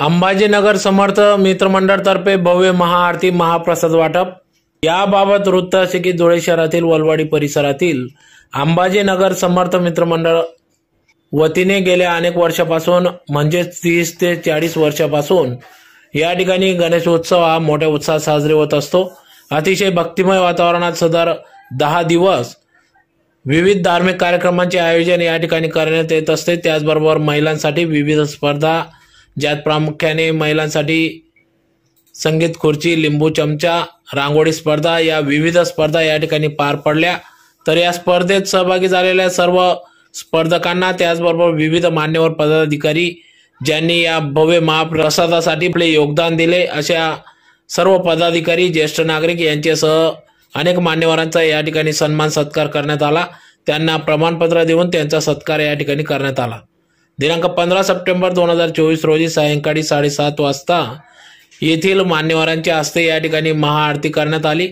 अंबाजीनगर समर्थ मित्रमंडळतर्फे भव्य महाआरती महाप्रसाद वाटप. याबाबत वृत्त असे की धुळे शहरातील वलवाडी परिसरातील अंबाजीनगर समर्थ मित्रमंडळ वतीने गेल्या अनेक वर्षापासून म्हणजेच तीस ते चाळीस वर्षापासून या ठिकाणी गणेशोत्सव हा मोठ्या उत्साहात साजरे होत असतो. अतिशय भक्तिमय वातावरणात सदर दहा दिवस विविध धार्मिक कार्यक्रमांचे आयोजन या ठिकाणी करण्यात येत असते. त्याचबरोबर महिलांसाठी विविध स्पर्धा ज्यात प्रामुख्याने महिलांसाठी संगीत खुर्ची लिंबू चमचा रांगोळी स्पर्धा या विविध स्पर्धा या ठिकाणी पार पडल्या. तर या स्पर्धेत सहभागी झालेल्या सर्व स्पर्धकांना त्याचबरोबर विविध मान्यवर पदाधिकारी ज्यांनी या भव्य महाप्रसादासाठी आपले योगदान दिले अशा सर्व पदाधिकारी ज्येष्ठ नागरिक यांच्यासह अनेक मान्यवरांचा या ठिकाणी सन्मान सत्कार करण्यात आला. त्यांना प्रमाणपत्र देऊन त्यांचा सत्कार या ठिकाणी करण्यात आला. दिनांक पंधरा सप्टेंबर दोन हजार चोवीस रोजी सायंकाळी साडेसात वाजता येथील मान्यवरांच्या हस्ते या ठिकाणी महाआरती करण्यात आली.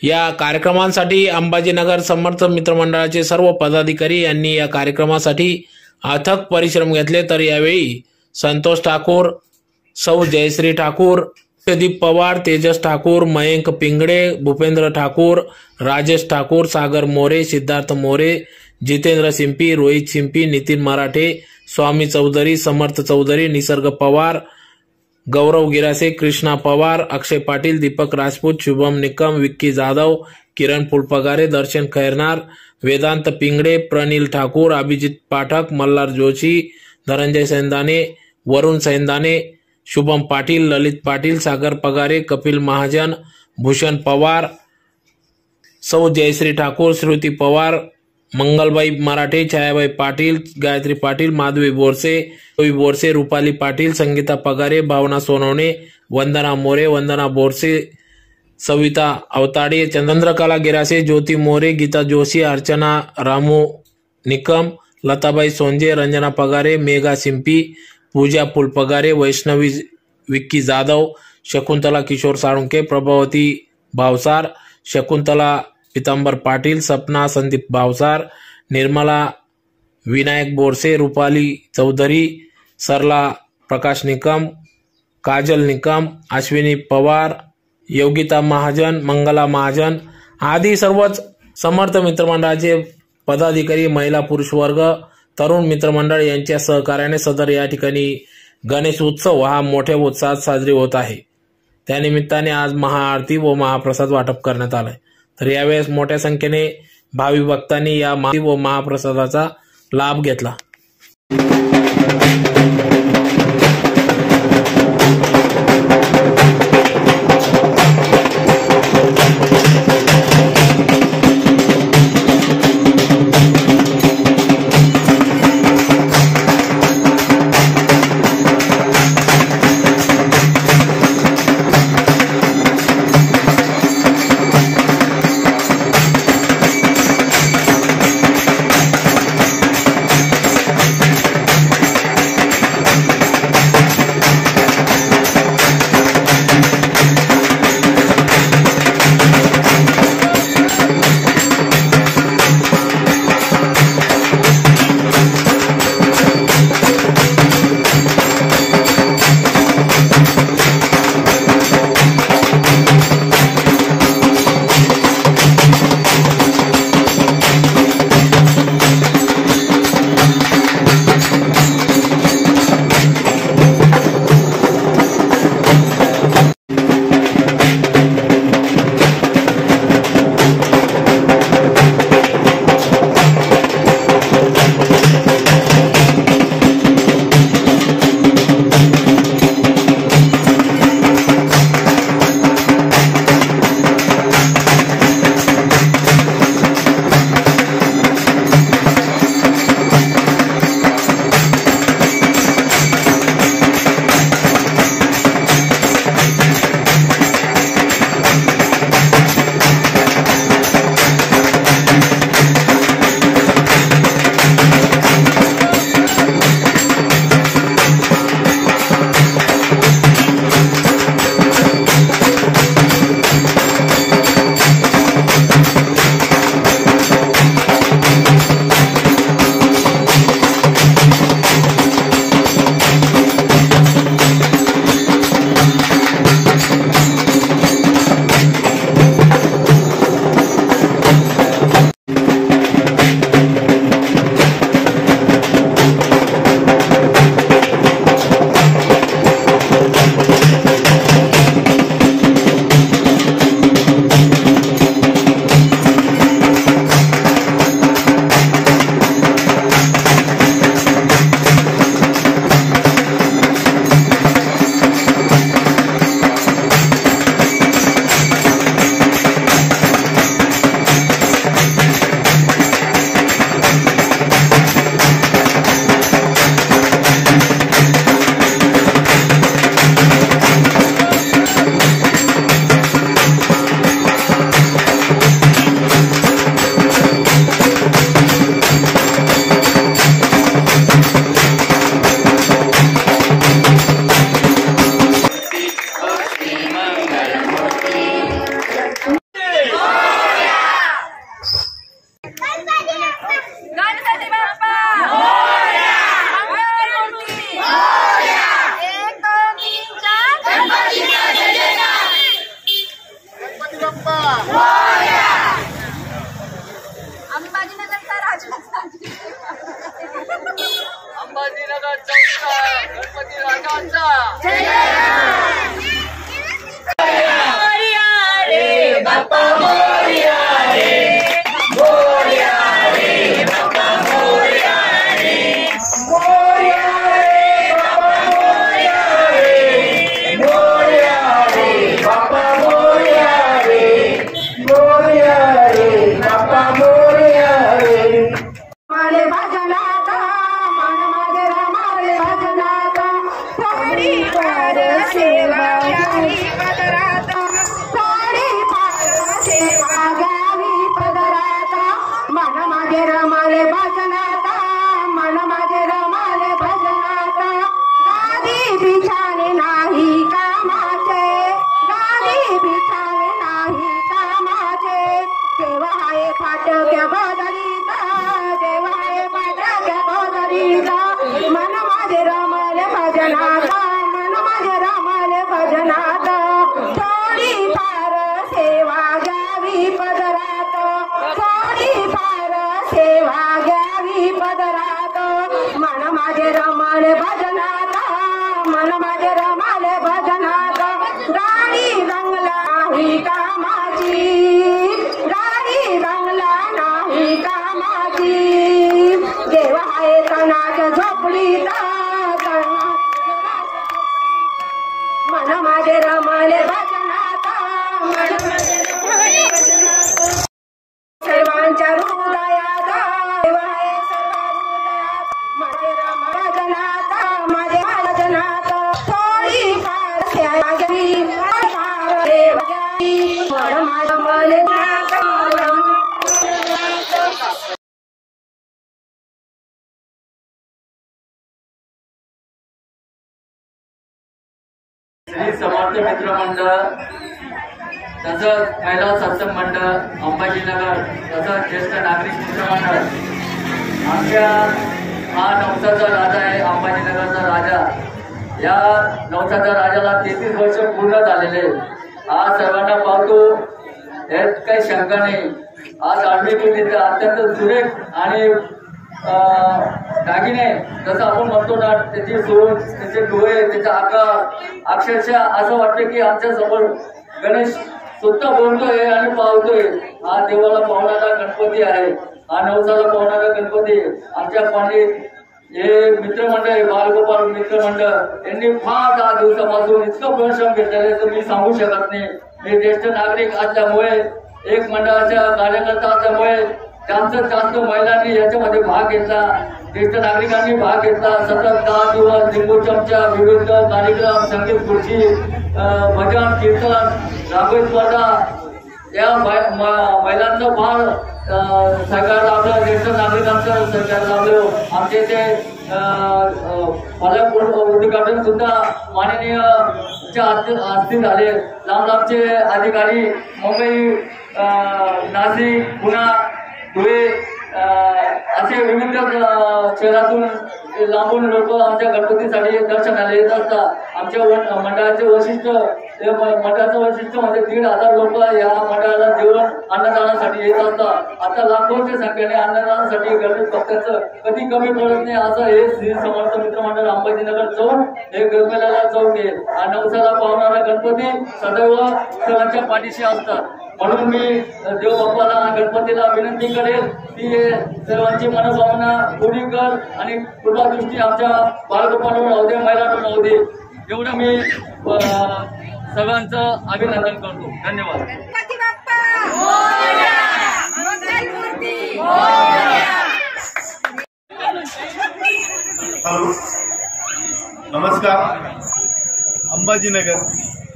या कार्यक्रमांसाठी अंबाजीनगर समर्थ मित्रमंडळाचे सर्व पदाधिकारी यांनी या कार्यक्रमासाठी अथक परिश्रम घेतले. तर यावेळी संतोष ठाकूर सौ जयश्री ठाकूर प्रदीप पवार तेजस ठाकूर मयंक पिंगडे भूपेंद्र ठाकूर राजेश ठाकूर सागर मोरे सिद्धार्थ मोरे जितेंद्र सिंपी रोहित सिंपी नितीन मराठे स्वामी चौधरी समर्थ चौधरी निसर्ग पवार गौरव गिरासे कृष्णा पवार अक्षय पाटील दीपक राजपूत शुभम निकम विक्की जाधव किरण फुलपगारे दर्शन खैरनार वेदांत पिंगडे प्रनिल ठाकूर अभिजित पाठक मल्हार जोशी धनंजय सैंदाने वरुण सैंदाने शुभम पाटील ललित पाटील सागर पगारे कपिल महाजन भूषण पवार सौ जयश्री ठाकूर श्रुती पवार मंगलबाई मराठे छायाबाई पाटील, गायत्री पाटील, माधवी बोरसे बोरसे, रुपाली पाटील, संगीता पगारे, भावना सोनवणे, वंदना मोरे, वंदना बोरसे, सविता अवताडे, चंद्रकला गिरासे, ज्योती मोरे, गीता जोशी, अर्चना रामू निकम, लताबाई सोंजे, रंजना पगारे, मेघा सिंपी, पूजा फुलपगारे वैष्णवी विक्की जाधव, शकुंतला किशोर साळुंके, प्रभावती भावसार, शकुंतला पितांबर पाटील सपना संदीप भावसार निर्मला विनायक बोरसे रुपाली चौधरी सरला प्रकाश निकम काजल निकम अश्विनी पवार योगिता महाजन मंगला महाजन आदी सर्वच समर्थ मित्रमंडळाचे पदाधिकारी महिला पुरुष वर्ग तरुण मित्रमंडळ यांच्या सहकार्याने सदर या ठिकाणी गणेश उत्सव हा मोठ्या उत्साहात साजरी होत आहे. त्यानिमित्ताने आज महाआरती व महाप्रसाद वाटप करण्यात आलाय. तर यावेळेस मोठ्या संख्येने भावी भक्तांनी या व महाप्रसादाचा लाभ घेतला. 안마 지나간 정사 안마 지나간 자 पदरात मन माझे रमले भजनाचा मन माझे श्री समर्थ मित्र मंडळ तसंच महिला सत्संग मंडळ अंबाजीनगर तसंच ज्येष्ठ नागरिक मित्र मंडळ. आमच्या हा नवसाचा राजा आहे अंबाजीनगरचा राजा. या नवसाच्या राजाला तेहतीस वर्ष पूर्ण झालेले. आज सर्वांना पाहतो यात काही शंका नाही. आज आम्ही तिथे अत्यंत सुरेख आणि अं, दागिने जसं आपण म्हणतो ना त्याची सोन त्याचे डोळे त्याचा आकार अक्षरशः असं वाटतं की आमच्यासमोर गणेश स्वतः बोलतोय आणि पावतोय हा देवाला पावणारा गणपती आहे. हा नवसाला पावणारा गणपती. आमच्या पंडित हे मित्रमंडळ बालगोपाल मित्रमंडळ यांनी फार दहा दिवसापासून इतकं परिश्रम घेतलेले तर मी सांगू शकत नाही. मी ज्येष्ठ नागरिक असल्यामुळे एक मंडळाच्या कार्यकर्ता असल्यामुळे जास्त जास्त महिलांनी याच्यामध्ये भाग घेतला. ज्येष्ठ नागरिकांनी भाग घेतला. सतत दहा दिवस लिंबू चमचा विविध कार्यक्रम संगीत खुर्ची भजन कीर्तन रांगोळी स्पर्धा. या म- महिलांचं फार सहकार लाभलं ज्येष्ठ नागरिकांचं सहकार लाभलं आमचे ते पालक उद्घाटन सुद्धा माननीय च्या हस्ते झाले. लांब लांबचे अधिकारी मुंबई नाशिक पुणा धुळे असे विविध शहरातून लांबून लोक आमच्या गणपतीसाठी दर्शनाला येत असतात आमच्या मंडळाचे वैशिष्ट्य मंडळाचं वैशिष्ट्य म्हणजे दीड हजार लोक या मंडळाला जेवण अन्नदानासाठी येत असतात. आता लाखोच्या संख्येने अन्नदानासाठी गणपती भक्ताचं कधी कमी पडत नाही. असं हे श्री समर्थ मित्र मंडळ अंबाजीनगर चौक हे गरमेला चौक आहे. आणि नवसाला पावणारा गणपती सदैव सर्वांच्या पाठीशी असतात. म्हणून मी देव बाप्पाला गणपतीला विनंती करेल की हे सर्वांची मनोभावना पूर्ण कर आणि कृपादृष्टी आमच्या बालगोपांवर राहू दे महिलांवर राहू दे. एवढं मी सर्वांचं अभिनंदन करतो. धन्यवाद. नमस्कार. अंबाजीनगर.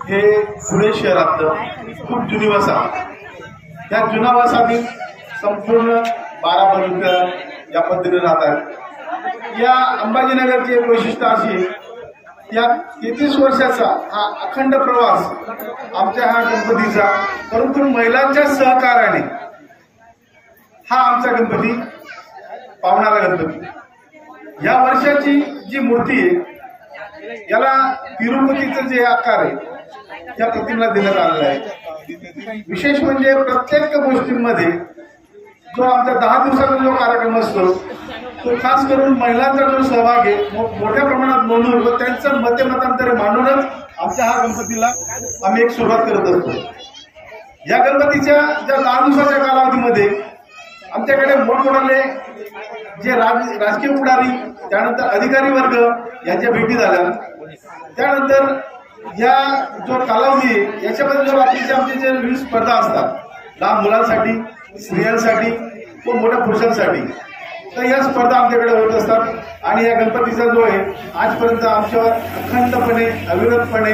हे पुणे शहरातलं खूप जुनी वसाहत त्या जुना वसाहतीत संपूर्ण बारा या पद्धतीने राहतात या अंबाजीनगरची एक वैशिष्ट्य अशी या तेहतीस वर्षाचा हा अखंड प्रवास आमच्या हा गणपतीचा परंतु महिलांच्या सहकार्याने हा आमचा गणपती पावणारा गणपती. या वर्षाची जी मूर्ती आहे याला तिरुपतीचं जे आकार आहे त्या प्रतिमेला देण्यात आलेला आहे. विशेष म्हणजे प्रत्येक गोष्टींमध्ये जो आमचा दहा दिवसाचा जो कार्यक्रम असतो तो खास करून महिलांचा जो सहभाग आहे मोठ्या प्रमाणात नोंदवून व त्यांचं मते मतांतरे मांडूनच आमच्या हा गणपतीला आम्ही एक सुरुवात करत असतो. या गणपतीच्या ज्या दहा दिवसाच्या कालावधीमध्ये आमच्याकडे मोठमोठाले जे राज राजकीय पुढारी त्यानंतर अधिकारी वर्ग यांच्या भेटी झाल्या. त्यानंतर या जो कालावधी आहे याच्यामध्ये जो बाकीचे आमचे जे विविध स्पर्धा असतात लहान मुलांसाठी स्त्रियांसाठी व मोठ्या पुरुषांसाठी तर या स्पर्धा आमच्याकडे होत असतात. आणि या गणपतीचा जो आहे आजपर्यंत आमच्यावर अखंडपणे अविरतपणे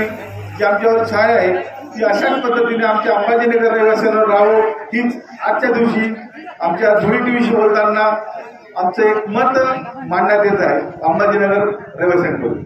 जी आमच्यावर छाया आहे ती अशाच पद्धतीने आमच्या अंबाजीनगर रहिवाशांवर राहो हीच आजच्या दिवशी आमच्या धुळी टीव्हीशी बोलताना आमचं एक मत मांडण्यात येत आहे अंबाजीनगर रहिवाशांकडून.